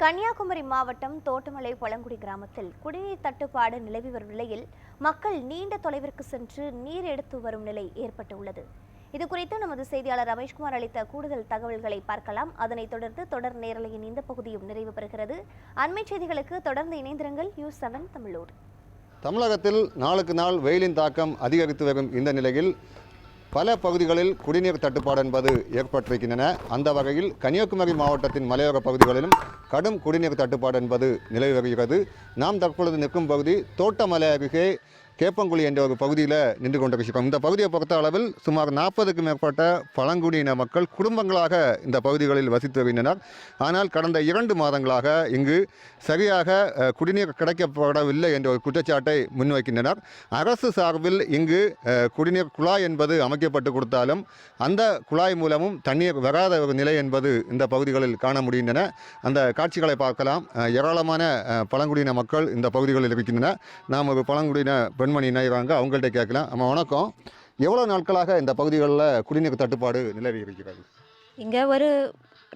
கன்னியாகுமரி மாவட்டம் தோட்டமலை பழங்குடி கிராமத்தில் குடிநீர் தட்டுப்பாடு நிலவி வரும் நிலையில் மக்கள் நீண்ட தொலைவிற்கு சென்று நீர் எடுத்து வரும் நிலை ஏற்பட்டுள்ளது. இது குறித்து நமது செய்தியாளர் ரமேஷ்குமார் அளித்த கூடுதல் தகவல்களை பார்க்கலாம். அதனைத் தொடர்ந்து தொடர் நேரலையின் இந்த பகுதியும் நிறைவு பெறுகிறது. அண்மை செய்திகளுக்கு தொடர்ந்து இணைந்திருங்கள். நியூஸ் செவன் தமிழோடு தமிழகத்தில் நாளுக்கு நாள் வெயிலின் தாக்கம் அதிகரித்து வரும் இந்த நிலையில் பல பகுதிகளில் குடிநீர் தட்டுப்பாடு என்பது ஏற்பட்டிருக்கின்றன. அந்த வகையில் கன்னியாகுமரி மாவட்டத்தின் மலையோர பகுதிகளிலும் கடும் குடிநீர் தட்டுப்பாடு என்பது நிலவி வருகிறது நாம் தற்பொழுது நிற்கும் பகுதி தோட்டமலை அருகே கேப்பங்குழி என்ற ஒரு பகுதியில் நின்று கொண்டிருக்கிறோம். இந்த பகுதியை பொறுத்த அளவில் சுமார் நாற்பதுக்கும் மேற்பட்ட பழங்குடியின மக்கள் குடும்பங்களாக இந்த பகுதிகளில் வசித்து வருகின்றனர். ஆனால் கடந்த இரண்டு மாதங்களாக இங்கு சரியாக குடிநீர் கிடைக்கப்படவில்லை என்ற ஒரு குற்றச்சாட்டை முன்வைக்கின்றனர். அரசு சார்பில் இங்கு குடிநீர் குழாய் என்பது அமைக்கப்பட்டு கொடுத்தாலும் அந்த குழாய் மூலமும் தண்ணீர் வராத ஒரு நிலை என்பது இந்த பகுதிகளில் காண முடிகின்றன. அந்த காட்சிகளை பார்க்கலாம். ஏராளமான பழங்குடியின மக்கள் இந்த பகுதிகளில் இருக்கின்றன நாம் ஒரு பழங்குடியின பெண்மணி இணைகிறாங்க அவங்கள்ட்ட கேட்கலாம். நம்ம வணக்கம். எவ்வளோ நாட்களாக இந்த பகுதிகளில் குடிநீர் தட்டுப்பாடு நிலவி இருக்கிறது? இங்கே ஒரு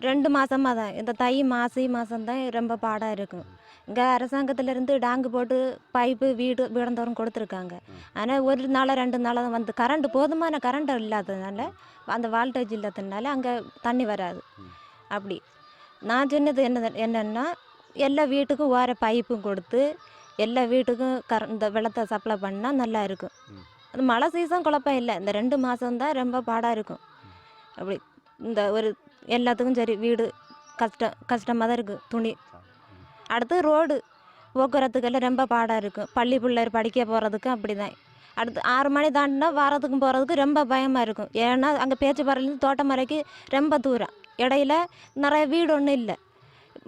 ரெண்டு மாதமாக தான். இந்த தை மாசி மாதம்தான் ரொம்ப பாடாக இருக்கும் இங்கே அரசாங்கத்திலேருந்து டாங்கு போட்டு பைப்பு வீடு வீடந்தோறும் கொடுத்துருக்காங்க. ஆனால் ஒரு நாளாக ரெண்டு நாளாக தான் வந்து கரண்ட் போதுமான கரண்ட் இல்லாததுனால அந்த வால்டேஜ் இல்லாததுனால அங்கே தண்ணி வராது. அப்படி. நான் சொன்னது என்ன என்னென்னா எல்லா வீட்டுக்கும் ஓர பைப்பும் கொடுத்து எல்லா வீட்டுக்கும் கர இந்த வெள்ளத்தை சப்ளை பண்ணால் நல்லா இருக்கும். அது மழை சீசன் குழப்பம் இல்லை. இந்த ரெண்டு மாதம் தான் ரொம்ப பாடாக இருக்கும். அப்படி இந்த ஒரு எல்லாத்துக்கும் சரி வீடு கஷ்டம் கஷ்டமாக தான் இருக்குது துணி. அடுத்து ரோடு போக்குவரத்துக்கெல்லாம் ரொம்ப பாடாக இருக்கும். பள்ளி பிள்ளைர் படிக்க போகிறதுக்கும் அப்படி தான் அடுத்து ஆறு மணி தாண்டினா வாரத்துக்கும் போகிறதுக்கு ரொம்ப பயமாக இருக்கும். ஏன்னா அங்கே பேச்சுப்பாறையிலேருந்து தோட்டமரைக்கு ரொம்ப தூரம். இடையில நிறைய வீடு ஒன்றும் இல்லை.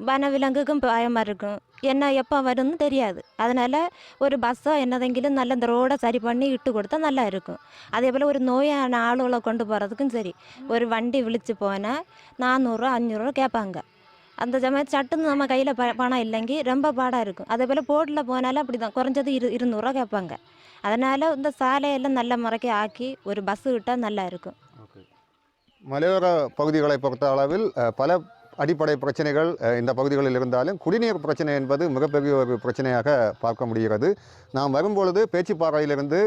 വനവിലങ്കും பயமாயிருக்கும் என்ன எப்போ வரும்னு தெரியாது. அதனால் ஒரு பஸ்ஸோ என்னதெങ്കിലും நல்ல இந்த ரோடை சரி பண்ணி இட்டு கொடுத்தா நல்லா இருக்கும். அதே போல் ஒரு நோயான ஆளுகளை கொண்டு போகிறதுக்கும் சரி. ஒரு வண்டி விழிச்சு போனால் நானூறுரூவா அஞ்சூறுரூவா கேட்பாங்க. அந்த சமயம் சட்டுன்னு நம்ம கையில் ப பணம் இல்லைங்கி ரொம்ப பாடாக இருக்கும். அதே போல் போட்டில் போனாலும் அப்படி தான் குறைஞ்சது இரு இருநூறுவா கேட்பாங்க. அதனால் இந்த சாலையெல்லாம் நல்ல முறைக்கு ஆக்கி ஒரு பஸ்ஸு விட்டால் நல்லா இருக்கும். மலையோர பகுதிகளை பொறுத்த அளவில் பல அடிப்படை பிரச்சனைகள் இந்த பகுதிகளில் இருந்தாலும் குடிநீர் பிரச்சனை என்பது மிகப்பெரிய ஒரு பிரச்சனையாக பார்க்க முடிகிறது. நாம் வரும்பொழுது பேச்சிப்பாறையிலிருந்து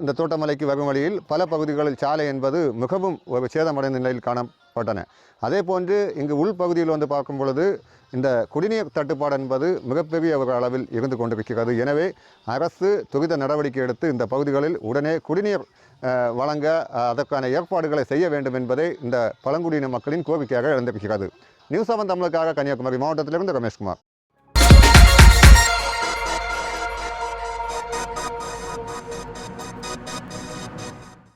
இந்த தோட்டமலைக்கு வரும் வழியில் பல பகுதிகளில் சாலை என்பது மிகவும் ஒரு சேதமடைந்த நிலையில் காணப்பட்டன. அதே போன்று இங்கு உள்பகுதியில் வந்து பார்க்கும் பொழுது இந்த குடிநீர் தட்டுப்பாடு என்பது மிகப்பெரிய ஒரு அளவில் இருந்து கொண்டிருக்கிறது. எனவே அரசு துரித நடவடிக்கை எடுத்து இந்த பகுதிகளில் உடனே குடிநீர் வழங்க அதற்கான ஏற்பாடுகளை செய்ய வேண்டும் என்பதே இந்த பழங்குடியின மக்களின் கோரிக்கையாக இருந்திருக்கிறது நியூஸ் செவன் தமிழுக்காக கன்னியாகுமரி மாவட்டத்திலிருந்து ரமேஷ்குமார்.